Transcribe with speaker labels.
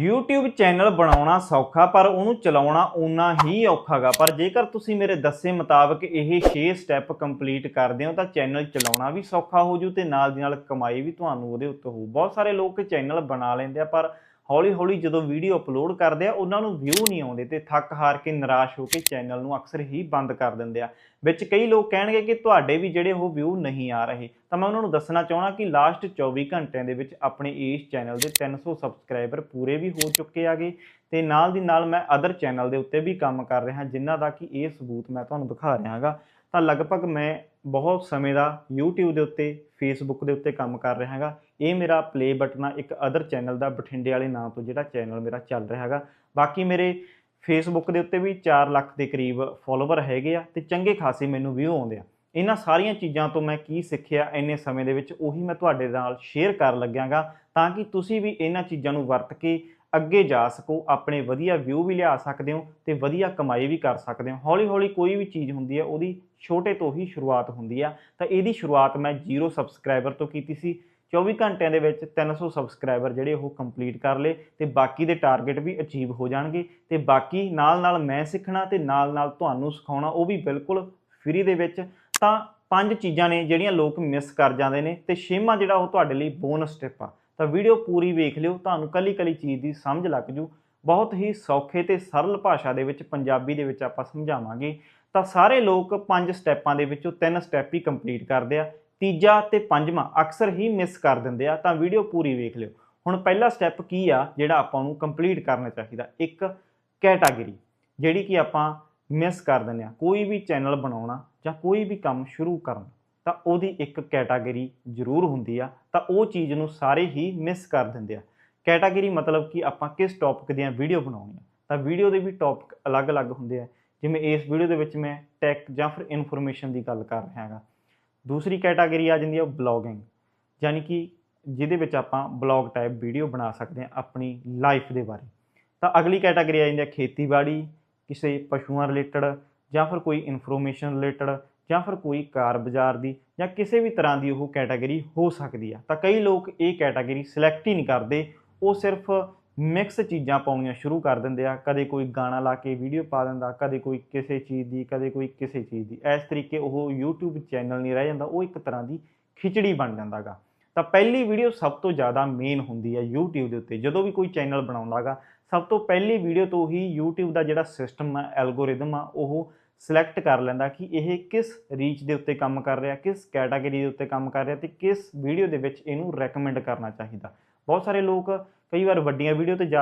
Speaker 1: YouTube channel ਬਣਾਉਣਾ ਸੌਖਾ, ਪਰ ਉਹਨੂੰ ਚਲਾਉਣਾ ਉਨਾ ਹੀ ਔਖਾਗਾ। ਪਰ ਜੇਕਰ ਤੁਸੀਂ ਮੇਰੇ ਦੱਸੇ ਮੁਤਾਬਕ ਇਹ 6 ਸਟੈਪ ਕੰਪਲੀਟ ਕਰਦੇ ਹੋ, ਤਾਂ ਚੈਨਲ ਚਲਾਉਣਾ ਵੀ ਸੌਖਾ ਹੋ ਜੂ ਤੇ ਨਾਲ ਦੀ ਨਾਲ ਕਮਾਈ ਵੀ ਤੁਹਾਨੂੰ ਉਹਦੇ ਉੱਤੇ ਹੋਊ। ਬਹੁਤ ਸਾਰੇ ਲੋਕ ਚੈਨਲ ਬਣਾ ਲੈਂਦੇ ਆ, ਪਰ ਹੌਲੀ ਹੌਲੀ ਜਦੋਂ ਵੀਡੀਓ ਅਪਲੋਡ ਕਰਦੇ ਆ, ਉਹਨਾਂ ਨੂੰ ਵਿਊ ਨਹੀਂ ਆਉਂਦੇ ਤੇ ਥੱਕ ਹਾਰ ਕੇ ਨਿਰਾਸ਼ ਹੋ ਕੇ ਚੈਨਲ ਨੂੰ ਅਕਸਰ ਹੀ ਬੰਦ ਕਰ ਦਿੰਦੇ ਆ। ਵਿੱਚ ਕਈ ਲੋਕ ਕਹਿਣਗੇ ਕਿ ਤੁਹਾਡੇ ਵੀ ਜਿਹੜੇ ਉਹ ਵਿਊ ਨਹੀਂ ਆ ਰਹੇ। ਤਾਂ ਮੈਂ ਉਹਨਾਂ ਨੂੰ ਦੱਸਣਾ ਚਾਹਣਾ ਕਿ ਲਾਸਟ 24 ਘੰਟਿਆਂ ਦੇ ਵਿੱਚ ਆਪਣੇ ਇਸ ਚੈਨਲ ਦੇ 300 ਸਬਸਕ੍ਰਾਈਬਰ ਪੂਰੇ ਵੀ ਹੋ ਚੁੱਕੇ ਆਗੇ ਤੇ ਨਾਲ ਦੀ ਨਾਲ ਮੈਂ ਅਦਰ ਚੈਨਲ ਦੇ ਉੱਤੇ ਵੀ ਕੰਮ ਕਰ ਰਿਹਾ, ਜਿਨ੍ਹਾਂ ਦਾ ਕਿ ਇਹ ਸਬੂਤ ਮੈਂ ਤੁਹਾਨੂੰ ਦਿਖਾ ਰਿਹਾ ਹਾਂਗਾ ਤਾਂ ਲਗਭਗ ਮੈਂ ਬਹੁਤ ਸਮੇਂ ਦਾ YouTube ਦੇ ਉੱਤੇ, Facebook ਦੇ ਉੱਤੇ ਕੰਮ ਕਰ ਰਿਹਾ ਹਾਂਗਾ। ਇਹ ਮੇਰਾ ਪਲੇ ਬਟਨ ਆ, ਇੱਕ ਅਦਰ ਚੈਨਲ ਦਾ ਬਠਿੰਡੇ ਵਾਲੇ ਨਾਮ ਤੋਂ ਜਿਹੜਾ ਚੈਨਲ ਮੇਰਾ ਚੱਲ ਰਿਹਾ ਹੈਗਾ। ਬਾਕੀ ਮੇਰੇ ਫੇਸਬੁੱਕ ਦੇ ਉੱਤੇ ਵੀ 4 ਲੱਖ ਦੇ ਕਰੀਬ ਫੋਲੋਵਰ ਹੈਗੇ ਆ ਤੇ ਚੰਗੇ ਖਾਸੇ ਮੈਨੂੰ ਵਿਊ ਆਉਂਦੇ ਆ। ਇਹਨਾਂ ਸਾਰੀਆਂ ਚੀਜ਼ਾਂ ਤੋਂ ਮੈਂ ਕੀ ਸਿੱਖਿਆ ਇੰਨੇ ਸਮੇਂ ਦੇ ਵਿੱਚ, ਉਹੀ ਮੈਂ ਤੁਹਾਡੇ ਨਾਲ ਸ਼ੇਅਰ ਕਰਨ ਲੱਗਿਆਗਾ ਤਾਂ ਕਿ ਤੁਸੀਂ ਵੀ ਇਹਨਾਂ ਚੀਜ਼ਾਂ ਨੂੰ ਵਰਤ ਕੇ ਅੱਗੇ ਜਾ ਸਕੋ, ਆਪਣੇ ਵਧੀਆ ਵਿਊ ਵੀ ਲਿਆ ਸਕਦੇ ਹੋ ਤੇ ਵਧੀਆ ਕਮਾਈ ਵੀ ਕਰ ਸਕਦੇ ਹੋ। ਹੌਲੀ ਹੌਲੀ ਕੋਈ ਵੀ ਚੀਜ਼ ਹੁੰਦੀ ਹੈ, ਉਹਦੀ ਛੋਟੇ ਤੋਂ ਹੀ ਸ਼ੁਰੂਆਤ ਹੁੰਦੀ ਆ। ਤਾਂ ਇਹਦੀ ਸ਼ੁਰੂਆਤ ਮੈਂ 0 ਸਬਸਕ੍ਰਾਈਬਰ ਤੋਂ ਕੀਤੀ ਸੀ। 24 ਘੰਟਿਆਂ ਦੇ ਵਿੱਚ 300 ਸਬਸਕ੍ਰਾਈਬਰ ਜਿਹੜੇ ਉਹ ਕੰਪਲੀਟ ਕਰ ਲਏ ਤੇ ਬਾਕੀ ਦੇ ਟਾਰਗੇਟ ਵੀ ਅਚੀਵ ਹੋ ਜਾਣਗੇ। ਤੇ ਬਾਕੀ ਨਾਲ ਨਾਲ ਮੈਂ ਸਿੱਖਣਾ ਤੇ ਨਾਲ ਨਾਲ ਤੁਹਾਨੂੰ ਸਿਖਾਉਣਾ, ਉਹ ਵੀ ਬਿਲਕੁਲ ਫ੍ਰੀ ਦੇ ਵਿੱਚ। ਤਾਂ ਪੰਜ ਚੀਜ਼ਾਂ ਨੇ ਜਿਹੜੀਆਂ ਲੋਕ ਮਿਸ ਕਰ ਜਾਂਦੇ ਨੇ ਤੇ ਛੇਵਾਂ ਜਿਹੜਾ ਉਹ ਤੁਹਾਡੇ ਲਈ ਬੋਨਸ ਸਟੈਪ ਆ। ਤਾਂ ਵੀਡੀਓ ਪੂਰੀ ਵੇਖ ਲਿਓ, ਤੁਹਾਨੂੰ ਕੱਲੀ ਕੱਲੀ ਚੀਜ਼ ਦੀ ਸਮਝ ਲੱਗ ਜੂ। ਬਹੁਤ ਹੀ ਸੌਖੇ ਤੇ ਸਰਲ ਭਾਸ਼ਾ ਦੇ ਵਿੱਚ, ਪੰਜਾਬੀ ਦੇ ਵਿੱਚ ਆਪਾਂ ਸਮਝਾਵਾਂਗੇ। ਤਾਂ ਸਾਰੇ ਲੋਕ ਪੰਜ ਸਟੈਪਾਂ ਦੇ ਵਿੱਚੋਂ ਤਿੰਨ ਸਟੈਪ ਹੀ ਕੰਪਲੀਟ ਕਰਦੇ ਆ। ਤੀਜਾ ਤੇ ਪੰਜਵਾਂ ਅਕਸਰ ਹੀ ਮਿਸ ਕਰ ਦਿੰਦੇ ਆ, ਤਾਂ ਵੀਡੀਓ ਪੂਰੀ ਵੇਖ ਲਿਓ। ਹੁਣ ਪਹਿਲਾ ਸਟੈਪ ਕੀ ਆ, ਜਿਹੜਾ ਆਪਾਂ ਨੂੰ ਕੰਪਲੀਟ ਕਰਨਾ ਚਾਹੀਦਾ? ਇੱਕ ਕੈਟਾਗਰੀ, ਜਿਹੜੀ ਕਿ ਆਪਾਂ ਮਿਸ ਕਰ ਦਿੰਦੇ ਆ। ਕੋਈ ਵੀ ਚੈਨਲ ਬਣਾਉਣਾ ਜਾਂ ਕੋਈ ਵੀ ਕੰਮ ਸ਼ੁਰੂ ਕਰਨਾ। ਤਾਂ ਉਹਦੀ ਇੱਕ ਕੈਟਾਗਰੀ ਜ਼ਰੂਰ ਹੁੰਦੀ ਆ, ਤਾਂ ਉਹ ਚੀਜ਼ ਨੂੰ ਸਾਰੇ ਹੀ ਮਿਸ ਕਰ ਦਿੰਦੇ ਆ। ਕੈਟਾਗਰੀ ਮਤਲਬ ਕਿ ਆਪਾਂ ਕਿਸ ਟੌਪਿਕ ਦੀਆਂ ਵੀਡੀਓ ਬਣਾਉਣੀਆਂ। ਤਾਂ ਵੀਡੀਓ ਦੇ ਵੀ ਟੌਪਿਕ ਅਲੱਗ-ਅਲੱਗ ਹੁੰਦੇ ਆ। ਜਿਵੇਂ ਇਸ ਵੀਡੀਓ ਦੇ ਵਿੱਚ ਮੈਂ ਟੈਕ ਜਾਂ ਫਿਰ ਇਨਫੋਰਮੇਸ਼ਨ ਦੀ ਗੱਲ ਕਰ ਰਿਹਾ ਹਾਂਗਾ। ਦੂਸਰੀ ਕੈਟਾਗਰੀ ਆ ਜਾਂਦੀ ਹੈ ਬਲੌਗਿੰਗ ਯਾਨੀ ਕਿ ਜਿਹਦੇ ਵਿੱਚ ਆਪਾਂ ਬਲੌਗ ਟਾਈਪ ਵੀਡੀਓ ਬਣਾ ਸਕਦੇ ਹਾਂ ਆਪਣੀ ਲਾਈਫ ਦੇ ਬਾਰੇ। ਤਾਂ ਅਗਲੀ ਕੈਟਾਗਰੀ ਆ ਜਾਂਦੀ ਹੈ ਖੇਤੀਬਾੜੀ। ਕਿਸੇ ਪਸ਼ੂਆਂ ਰਿਲੇਟਡ ਜਾਂ ਫਿਰ ਕੋਈ ਇਨਫੋਰਮੇਸ਼ਨ ਰਿਲੇਟਡ ਜਾਂ ਫਿਰ ਕੋਈ ਕਾਰ ਬਾਜ਼ਾਰ ਦੀ ਜਾਂ ਕਿਸੇ ਵੀ ਤਰ੍ਹਾਂ ਦੀ ਉਹ ਕੈਟਾਗਰੀ ਹੋ ਸਕਦੀ ਆ। ਤਾਂ ਕਈ ਲੋਕ ਇਹ ਕੈਟਾਗਰੀ ਸਿਲੈਕਟ ਹੀ ਨਹੀਂ ਕਰਦੇ। ਉਹ ਸਿਰਫ ਮਿਕਸ ਚੀਜ਼ਾਂ ਪਾਉਣੀਆਂ ਸ਼ੁਰੂ ਕਰ ਦਿੰਦੇ ਆ। ਕਦੇ ਕੋਈ ਗਾਣਾ ਲਾ ਕੇ ਵੀਡੀਓ ਪਾ ਦਿੰਦਾ, ਕਦੇ ਕੋਈ ਕਿਸੇ ਚੀਜ਼ ਦੀ, ਕਦੇ ਕੋਈ ਕਿਸੇ ਚੀਜ਼ ਦੀ। ਇਸ ਤਰੀਕੇ ਉਹ YouTube ਚੈਨਲ ਨਹੀਂ ਰਹਿ ਜਾਂਦਾ, ਉਹ ਇੱਕ ਤਰ੍ਹਾਂ ਦੀ ਖਿਚੜੀ ਬਣ ਜਾਂਦਾਗਾ ਤਾਂ ਪਹਿਲੀ ਵੀਡੀਓ ਸਭ ਤੋਂ ਜ਼ਿਆਦਾ ਮੇਨ ਹੁੰਦੀ ਹੈ YouTube ਦੇ ਉੱਤੇ। ਜਦੋਂ ਵੀ ਕੋਈ ਚੈਨਲ ਬਣਾਉਂਦਾਗਾ ਸਭ ਤੋਂ ਪਹਿਲੀ ਵੀਡੀਓ ਤੋਂ ਹੀ YouTube ਦਾ ਜਿਹੜਾ ਸਿਸਟਮ ਆ ਐਲਗੋਰਿਦਮ ਆ, ਉਹ ਸਿਲੈਕਟ ਕਰ ਲੈਂਦਾ ਕਿ ਇਹ ਕਿਸ ਰੀਚ ਦੇ ਉੱਤੇ ਕੰਮ ਕਰ ਰਿਹਾ, ਕਿਸ ਕੈਟਾਗਰੀ ਦੇ ਉੱਤੇ ਕੰਮ ਕਰ ਰਿਹਾ ਤੇ ਕਿਸ ਵੀਡੀਓ ਦੇ ਵਿੱਚ ਇਹਨੂੰ ਰეკਮੈਂਡ ਕਰਨਾ ਚਾਹੀਦਾ। ਬਹੁਤ ਸਾਰੇ ਲੋਕ ਕਈ ਵਾਰ ਵੱਡੀਆਂ ਵੀਡੀਓ ਤੇ ਜ਼ਿਆਦਾ